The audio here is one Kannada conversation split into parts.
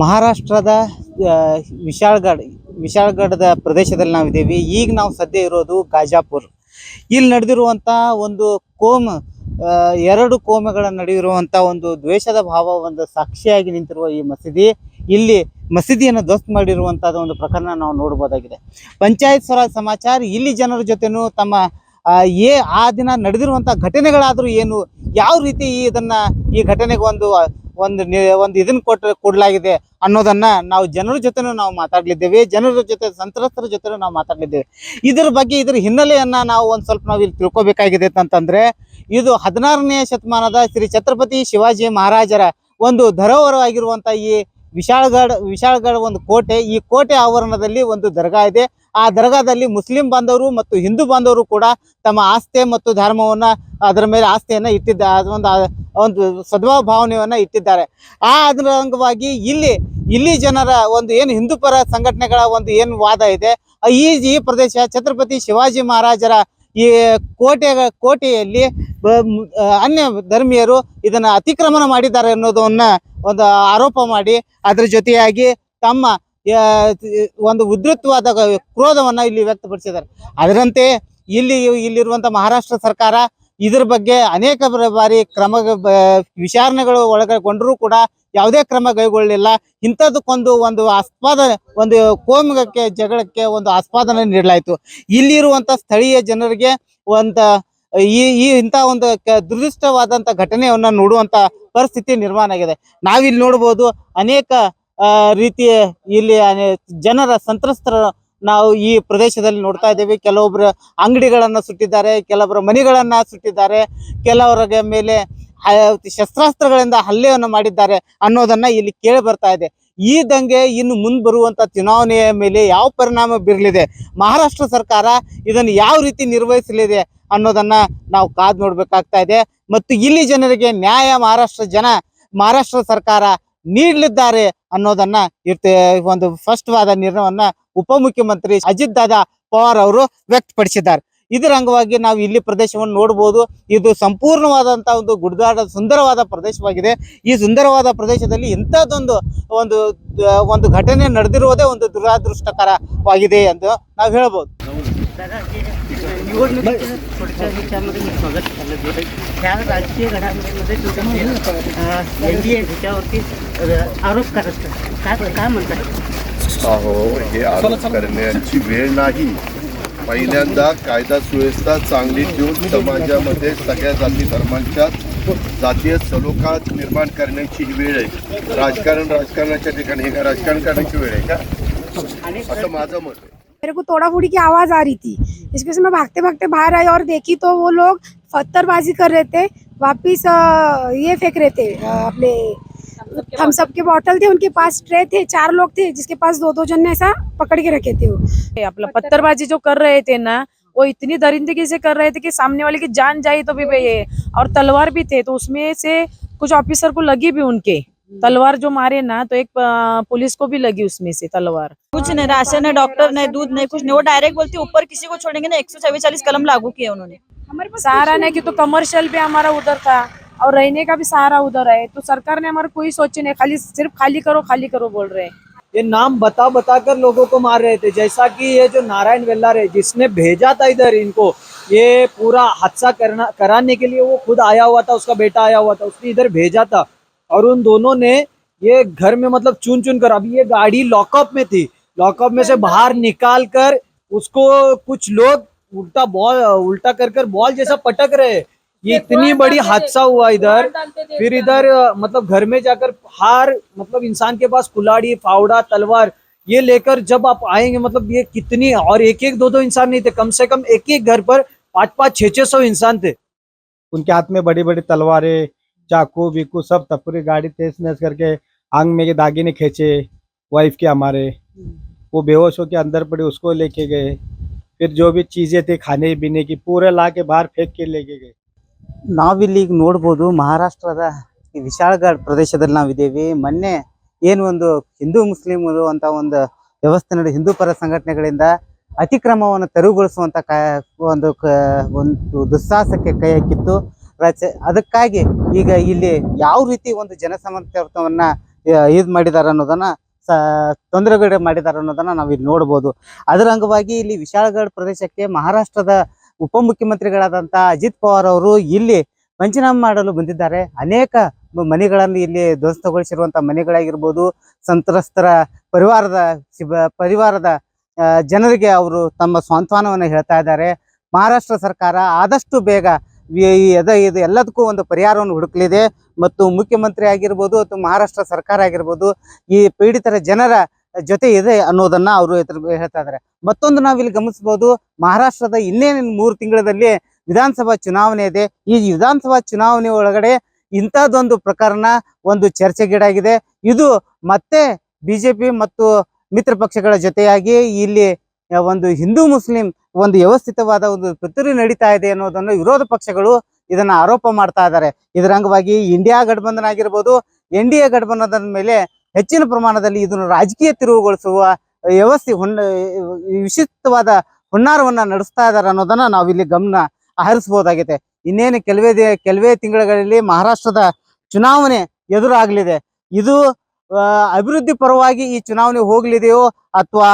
ಮಹಾರಾಷ್ಟ್ರದ ವಿಶಾಲ್ಗಢ ವಿಶಾಲ್ಗಢ್ ವಿಶಾಲ್ಗಢದ ಪ್ರದೇಶದಲ್ಲಿ ನಾವಿದ್ದೀವಿ ಈಗ ನಾವು ಸದ್ಯ ಇರೋದು ಗಾಜಾಪುರ್. ಇಲ್ಲಿ ನಡೆದಿರುವಂಥ ಒಂದು ಕೋಮ ಎರಡು ಕೋಮಗಳ ನಡುವಿರುವಂಥ ಒಂದು ದ್ವೇಷದ ಭಾವ, ಒಂದು ಸಾಕ್ಷಿಯಾಗಿ ನಿಂತಿರುವ ಈ ಮಸೀದಿ, ಇಲ್ಲಿ ಮಸೀದಿಯನ್ನು ಧ್ವಸ್ತ ಮಾಡಿರುವಂಥದ್ದು ಒಂದು ಪ್ರಕರಣ ನಾವು ನೋಡ್ಬೋದಾಗಿದೆ. ಪಂಚಾಯತ್ ಸ್ವರಾಜ್ ಸಮಾಚಾರ, ಇಲ್ಲಿ ಜನರ ಜೊತೆನೂ ತಮ್ಮ ಏ, ಆ ದಿನ ನಡೆದಿರುವಂಥ ಘಟನೆಗಳಾದರೂ ಏನು, ಯಾವ ರೀತಿ ಇದನ್ನ, ಈ ಘಟನೆಗೆ ಒಂದು ಒಂದು ಒಂದು ಇದನ್ನ ಕೊಟ್ಟು ಕೊಡಲಾಗಿದೆ ಅನ್ನೋದನ್ನ ನಾವು ಜನರ ಜೊತೆನೂ ನಾವು ಮಾತಾಡ್ಲಿದ್ದೇವೆ, ಜನರ ಜೊತೆ, ಸಂತ್ರಸ್ತರ ಜೊತೆ ನಾವು ಮಾತಾಡ್ಲಿದ್ದೇವೆ. ಇದ್ರ ಬಗ್ಗೆ ಇದ್ರ ಹಿನ್ನೆಲೆಯನ್ನ ನಾವು ಒಂದ್ ಸ್ವಲ್ಪ ನಾವು ಇಲ್ಲಿ ತಿಳ್ಕೊಬೇಕಾಗಿದೆ ಅಂತಂದ್ರೆ, ಇದು ಹದಿನಾರನೇ ಶತಮಾನದ ಶ್ರೀ ಛತ್ರಪತಿ ಶಿವಾಜಿ ಮಹಾರಾಜರ ಒಂದು ಧರೋಹರವಾಗಿರುವಂತ ಈ ವಿಶಾಲಗಢ ವಿಶಾಲಗಢ ಒಂದು ಕೋಟೆ. ಈ ಕೋಟೆ ಆವರಣದಲ್ಲಿ ಒಂದು ದರ್ಗಾ ಇದೆ. ಆ ದರ್ಗಾದಲ್ಲಿ ಮುಸ್ಲಿಂ ಬಾಂಧವರು ಮತ್ತು ಹಿಂದೂ ಬಾಂಧವರು ಕೂಡ ತಮ್ಮ ಆಸ್ತಿ ಮತ್ತು ಧರ್ಮವನ್ನ, ಅದರ ಮೇಲೆ ಆಸ್ತಿಯನ್ನ ಇಟ್ಟಿದ್ದ ಒಂದು ಒಂದು ಸದ್ಭಾವ ಭಾವನೆಯನ್ನ ಇಟ್ಟಿದ್ದಾರೆ. ಆ ಅದರ ಅಂಗವಾಗಿ ಇಲ್ಲಿ ಇಲ್ಲಿ ಜನರ ಒಂದು ಏನು ಹಿಂದೂ ಪರ ಸಂಘಟನೆಗಳ ಒಂದು ಏನು ವಾದ ಇದೆ. ಈ ಈ ಪ್ರದೇಶ ಛತ್ರಪತಿ ಶಿವಾಜಿ ಮಹಾರಾಜರ ಈ ಕೋಟೆ ಕೋಟೆಯಲ್ಲಿ ಅನ್ಯ ಧರ್ಮೀಯರು ಇದನ್ನ ಅತಿಕ್ರಮಣ ಮಾಡಿದ್ದಾರೆ ಅನ್ನೋದನ್ನ ಒಂದು ಆರೋಪ ಮಾಡಿ ಅದ್ರ ಜೊತೆಯಾಗಿ ತಮ್ಮ ಒಂದು ಉದೃತ್ವಾದ ಕ್ರೋಧವನ್ನ ಇಲ್ಲಿ ವ್ಯಕ್ತಪಡಿಸಿದ್ದಾರೆ. ಅದರಂತೆ ಇಲ್ಲಿ ಇಲ್ಲಿರುವಂತ ಮಹಾರಾಷ್ಟ್ರ ಸರ್ಕಾರ ಇದ್ರ ಬಗ್ಗೆ ಅನೇಕ ಬಾರಿ ಕ್ರಮ ವಿಚಾರಣೆಗಳು ಒಳಗೊಂಡ್ರೂ ಕೂಡ ಯಾವುದೇ ಕ್ರಮ ಕೈಗೊಳ್ಳಲಿಲ್ಲ ಇಂಥದಕ್ಕೊಂದು ಒಂದು ಆಸ್ಪಾದ ಒಂದು ಕೋಮಗಕ್ಕೆ, ಜಗಳಕ್ಕೆ ಒಂದು ಆಸ್ಪಾದನೆ ನೀಡಲಾಯಿತು. ಇಲ್ಲಿರುವಂತ ಸ್ಥಳೀಯ ಜನರಿಗೆ ಒಂದು ಈ ಈ ಇಂಥ ಒಂದು ದುರದೃಷ್ಟವಾದಂತ ಘಟನೆಯನ್ನ ನೋಡುವಂತ ಪರಿಸ್ಥಿತಿ ನಿರ್ಮಾಣ ಆಗಿದೆ. ನಾವಿಲ್ಲಿ ನೋಡ್ಬೋದು ಅನೇಕ ರೀತಿಯ ಇಲ್ಲಿ ಜನರ ಸಂತ್ರಸ್ತರ ನಾವು ಈ ಪ್ರದೇಶದಲ್ಲಿ ನೋಡ್ತಾ ಇದ್ದೇವೆ. ಕೆಲವೊಬ್ರು ಅಂಗಡಿಗಳನ್ನ ಸುಟ್ಟಿದ್ದಾರೆ ಕೆಲವರ ಮನೆಗಳನ್ನ ಸುಟ್ಟಿದ್ದಾರೆ ಕೆಲವರ ಮೇಲೆ ಶಸ್ತ್ರಾಸ್ತ್ರಗಳಿಂದ ಹಲ್ಲೆಯನ್ನು ಮಾಡಿದ್ದಾರೆ ಅನ್ನೋದನ್ನ ಇಲ್ಲಿ ಕೇಳಿ ಬರ್ತಾ ಇದೆ. ಈ ದಂಗೆ ಇನ್ನು ಮುಂದೆ ಬರುವಂತ ಚುನಾವಣೆಯ ಮೇಲೆ ಯಾವ ಪರಿಣಾಮ ಬೀರಲಿದೆ? ಮಹಾರಾಷ್ಟ್ರ ಸರ್ಕಾರ ಇದನ್ನು ಯಾವ ರೀತಿ ನಿರ್ವಹಿಸಲಿದೆ ಅನ್ನೋದನ್ನ ನಾವು ಕಾದ್ ನೋಡ್ಬೇಕಾಗ್ತಾ ಇದೆ. ಮತ್ತು ಇಲ್ಲಿ ಜನರಿಗೆ ನ್ಯಾಯ ಮಹಾರಾಷ್ಟ್ರ ಜನ, ಮಹಾರಾಷ್ಟ್ರ ಸರ್ಕಾರ ನೀಡಲಿದ್ದಾರೆ ಅನ್ನೋದನ್ನ ಇರ್ತೆ, ಒಂದು ಫಸ್ಟ್ ವಾದ ನಿರ್ಣಯವನ್ನ ಉಪಮುಖ್ಯಮಂತ್ರಿ ಅಜಿತ್ ದಾದಾ ಪವಾರ್ ಅವರು ವ್ಯಕ್ತಪಡಿಸಿದ್ದಾರೆ. ಇದರ ಅಂಗವಾಗಿ ನಾವು ಇಲ್ಲಿ ಪ್ರದೇಶವನ್ನು ನೋಡಬಹುದು ಇದು ಸಂಪೂರ್ಣವಾದಂತ ಒಂದು ಗುಡ್ದಾಡ ಸುಂದರವಾದ ಪ್ರದೇಶವಾಗಿದೆ. ಈ ಸುಂದರವಾದ ಪ್ರದೇಶದಲ್ಲಿ ಇಂಥದ್ದೊಂದು ಒಂದು ಒಂದು ಘಟನೆ ನಡೆದಿರುವುದೇ ಒಂದು ದುರಾದೃಷ್ಟಕರವಾಗಿದೆ ಎಂದು ನಾವು ಹೇಳ್ಬೋದು. निवडणुकीच्या पुढच्या ह्याच्यामध्ये मी स्वागत केलं गेलं ह्या राजकीय घडामोडीमध्ये तुमचे एन डी ए ह्याच्यावरती अ, आरोप करत काय काय म्हणतात? अहो हे आरोप करण्याची वेळ नाही. पहिल्यांदा कायदा सुव्यवस्था चांगली ठेवून समाजामध्ये सगळ्या जाती धर्मांच्या जातीय सलोखा निर्माण करण्याची ही वेळ आहे. राजकारण राजकारणाच्या ठिकाणी हे काय राजकारण करण्याची वेळ आहे का? असं माझं मत आहे. मेरे को तोड़ा फोड़ी की आवाज़ आ रही थी। इसकी वजह से मैं भागते भागते बाहर आई और देखी तो वो लोग पत्थरबाजी कर रहे थे वापिस ये फेंक रहे थे अपने थम्स अप के बॉटल थे उनके पास ट्रे थे चार लोग थे जिसके पास दो दो जन ने ऐसा पकड़ के रखे थे वो। अपना पत्थरबाजी जो कर रहे थे ना वो इतनी दरिंदगी से कर रहे थे कि सामने वाले की जान जाई तो भी भाई ये और तलवार भी थे तो उसमें से कुछ ऑफिसर को लगी भी उनके। तलवार जो मारे ना तो एक पुलिस को भी लगी उसमें से तलवार। कुछ नहीं राशन है डॉक्टर नहीं दूध नहीं कुछ नहीं। वो डायरेक्ट बोलती ऊपर किसी को छोड़ेंगे ना एक सौ चौबीस कलम लागू किए उन्होंने। सहारा नहीं कि तो कमर्शियल भी हमारा उधर था और रहने का भी सहारा उधर है। तो सरकार ने हमारा कोई सोचे नहीं खाली सिर्फ़ खाली करो खाली करो बोल रहे हैं। ये नाम बता बता कर लोगों को मार रहे थे जैसा कि ये जो नारायण वेल्लार है जिसने भेजा था इधर इनको ये पूरा हादसा करना कराने के लिए वो खुद आया हुआ था उसका बेटा आया हुआ था उसने इधर भेजा था। और उन दोनों ने ये घर में मतलब चुन चुन कर अभी ये गाड़ी लॉकअप में थी। लॉकअप में से बाहर निकाल कर उसको कुछ लोग उल्टा बॉल उल्टा कर कर बॉल जैसा पटक रहे ये इतनी बड़ी हादसा हुआ इधर। फिर इधर। मतलब घर में जाकर हार मतलब इंसान के पास कुल्हाड़ी फावड़ा तलवार ये लेकर जब आप आएँगे मतलब ये कितनी और एक एक दो दो इंसान नहीं थे। कम से कम एक एक घर पर पाँच पाँच छह छह सौ इंसान थे। उनके हाथ में बड़ी बड़ी तलवारें चाकू बीकू सब था पूरी गाड़ी तेज नस करके आंग में के दागिने खींचे वाइफ के हमारे वो बेहोश होके अंदर पड़ी उसको लेके गए फिर जो भी चीजें थी खाने पीने की पूरे ला के बाहर फेंक के लेके गए ನಾವಿಲ್ಲಿ ಈಗ ನೋಡ್ಬೋದು ಮಹಾರಾಷ್ಟ್ರದ ಈ ವಿಶಾಲಗಢ ಪ್ರದೇಶದಲ್ಲಿ ನಾವಿದ್ದೀವಿ ಮೊನ್ನೆ ಏನು ಒಂದು ಹಿಂದೂ ಮುಸ್ಲಿಮರು ಅಂತ ಒಂದು ವ್ಯವಸ್ಥೆ ನಡೆ ಹಿಂದೂ ಪರ ಸಂಘಟನೆಗಳಿಂದ ಅತಿಕ್ರಮವನ್ನು ತೆರವುಗೊಳಿಸುವಂತ ಕ ಒಂದು ಕ ಒಂದು ದುಸ್ಸಾಹಸಕ್ಕೆ ಕೈ ಹಾಕಿತ್ತು ರಚ ಅದಕ್ಕಾಗಿ ಈಗ ಇಲ್ಲಿ ಯಾವ ರೀತಿ ಒಂದು ಜನಸಮರ್ಥವನ್ನ ಇದು ಮಾಡಿದ್ದಾರೆ ಅನ್ನೋದನ್ನ ಸ ತೊಂದರೆಗಡೆ ಮಾಡಿದ್ದಾರೆ ಅನ್ನೋದನ್ನ ನಾವು ಇಲ್ಲಿ ನೋಡ್ಬೋದು. ಅದರ ಅಂಗವಾಗಿ ಇಲ್ಲಿ ವಿಶಾಲಗಢ ಪ್ರದೇಶಕ್ಕೆ ಮಹಾರಾಷ್ಟ್ರದ ಉಪಮುಖ್ಯಮಂತ್ರಿಗಳಾದಂಥ ಅಜಿತ್ ಪವಾರ್ ಅವರು ಇಲ್ಲಿ ಪಂಚನಾಮ ಮಾಡಲು ಬಂದಿದ್ದಾರೆ. ಅನೇಕ ಮನೆಗಳನ್ನು ಇಲ್ಲಿ ಧ್ವಸ್ತಗೊಳಿಸಿರುವಂತಹ ಮನೆಗಳಾಗಿರ್ಬೋದು, ಸಂತ್ರಸ್ತರ ಪರಿವಾರದ ಪರಿವಾರದ ಜನರಿಗೆ ಅವರು ತಮ್ಮ ಸಾಂತ್ವನವನ್ನು ಹೇಳ್ತಾ ಇದ್ದಾರೆ. ಮಹಾರಾಷ್ಟ್ರ ಸರ್ಕಾರ ಆದಷ್ಟು ಬೇಗ ಈ ಇದು ಎಲ್ಲದಕ್ಕೂ ಒಂದು ಪರಿಹಾರವನ್ನು ಹುಡುಕಲಿದೆ. ಮತ್ತು ಮುಖ್ಯಮಂತ್ರಿ ಆಗಿರ್ಬೋದು ಅಥವಾ ಮಹಾರಾಷ್ಟ್ರ ಸರ್ಕಾರ ಆಗಿರ್ಬೋದು, ಈ ಪೀಡಿತರ ಜನರ ಜೊತೆ ಇದೆ ಅನ್ನೋದನ್ನ ಅವರು ಹೇಳ್ತಾ ಇದ್ದಾರೆ ಮತ್ತೊಂದು ನಾವಿಲ್ಲಿ ಗಮನಿಸಬಹುದು ಮಹಾರಾಷ್ಟ್ರದ ಇನ್ನೇನು ಮೂರು ತಿಂಗಳಲ್ಲಿ ವಿಧಾನಸಭಾ ಚುನಾವಣೆ ಇದೆ. ಈ ವಿಧಾನಸಭಾ ಚುನಾವಣೆ ಒಳಗಡೆ ಇಂಥದ್ದೊಂದು ಪ್ರಕರಣ, ಒಂದು ಚರ್ಚೆಗೀಡಾಗಿದೆ. ಇದು ಮತ್ತೆ ಬಿಜೆಪಿ ಮತ್ತು ಮಿತ್ರ ಪಕ್ಷಗಳ ಜೊತೆಯಾಗಿ ಇಲ್ಲಿ ಒಂದು ಹಿಂದೂ ಮುಸ್ಲಿಂ ಒಂದು ವ್ಯವಸ್ಥಿತವಾದ ಒಂದು ಪಿತೂರಿ ನಡೀತಾ ಇದೆ ಅನ್ನೋದನ್ನು ವಿರೋಧ ಪಕ್ಷಗಳು ಇದನ್ನ ಆರೋಪ ಮಾಡ್ತಾ ಇದ್ದಾರೆ. ಇದರ ಅಂಗವಾಗಿ ಇಂಡಿಯಾ ಗಠಬಂಧನ ಆಗಿರ್ಬೋದು, ಎನ್ ಡಿ ಎ ಮೇಲೆ ಹೆಚ್ಚಿನ ಪ್ರಮಾಣದಲ್ಲಿ ಇದನ್ನು ರಾಜಕೀಯ ತಿರುವುಗೊಳಿಸುವ ವ್ಯವಸ್ಥೆ ಹುಣ್ಣ ವಿಶಿಷ್ಟವಾದ ಹುನ್ನಾರವನ್ನ ನಡೆಸ್ತಾ ಇದ್ದಾರೆ ಅನ್ನೋದನ್ನ ನಾವಿಲ್ಲಿ ಗಮನ ಆಹರಿಸಬಹುದಾಗಿದೆ ಇನ್ನೇನು ಕೆಲವೇ ಕೆಲವೇ ತಿಂಗಳುಗಳಲ್ಲಿ ಮಹಾರಾಷ್ಟ್ರದ ಚುನಾವಣೆ ಎದುರಾಗಲಿದೆ. ಇದು ಅಭಿವೃದ್ಧಿ ಪರವಾಗಿ ಈ ಚುನಾವಣೆ ಹೋಗಲಿದೆಯೋ ಅಥವಾ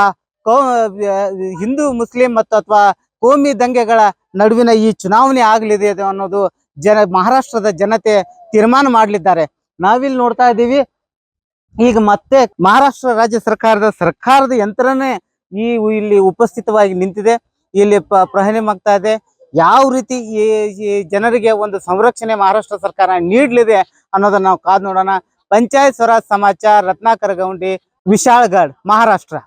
ಹಿಂದೂ, ಮುಸ್ಲಿಂ ಮತ್ತು ಅಥವಾ ಕೋಮಿ ದಂಗೆಗಳ ನಡುವಿನ ಈ ಚುನಾವಣೆ ಆಗಲಿದೆ ಅನ್ನೋದು ಜನ, ಮಹಾರಾಷ್ಟ್ರದ ಜನತೆ ತೀರ್ಮಾನ ಮಾಡಲಿದ್ದಾರೆ. ನಾವಿಲ್ಲಿ ನೋಡ್ತಾ ಇದ್ದೀವಿ, ಈಗ ಮತ್ತೆ ಮಹಾರಾಷ್ಟ್ರ ರಾಜ್ಯ ಸರ್ಕಾರದ ಸರ್ಕಾರದ ಯಂತ್ರನೇ ಈ ಇಲ್ಲಿ ಉಪಸ್ಥಿತವಾಗಿ ನಿಂತಿದೆ. ಇಲ್ಲಿ ಆಗ್ತಾ ಇದೆ. ಯಾವ ರೀತಿ ಈ ಈ ಜನರಿಗೆ ಒಂದು ಸಂರಕ್ಷಣೆ ಮಹಾರಾಷ್ಟ್ರ ಸರ್ಕಾರ ನೀಡಲಿದೆ ಅನ್ನೋದನ್ನ ನಾವು ಕಾದ್ ನೋಡೋಣ. ಪಂಚಾಯತ್ ಸ್ವರಾಜ್ ಸಮಾಚಾರ, ರತ್ನಾಕರ ಗೌಂಡಿ ವಿಶಾಲ್ಗಢ್ ಮಹಾರಾಷ್ಟ್ರ.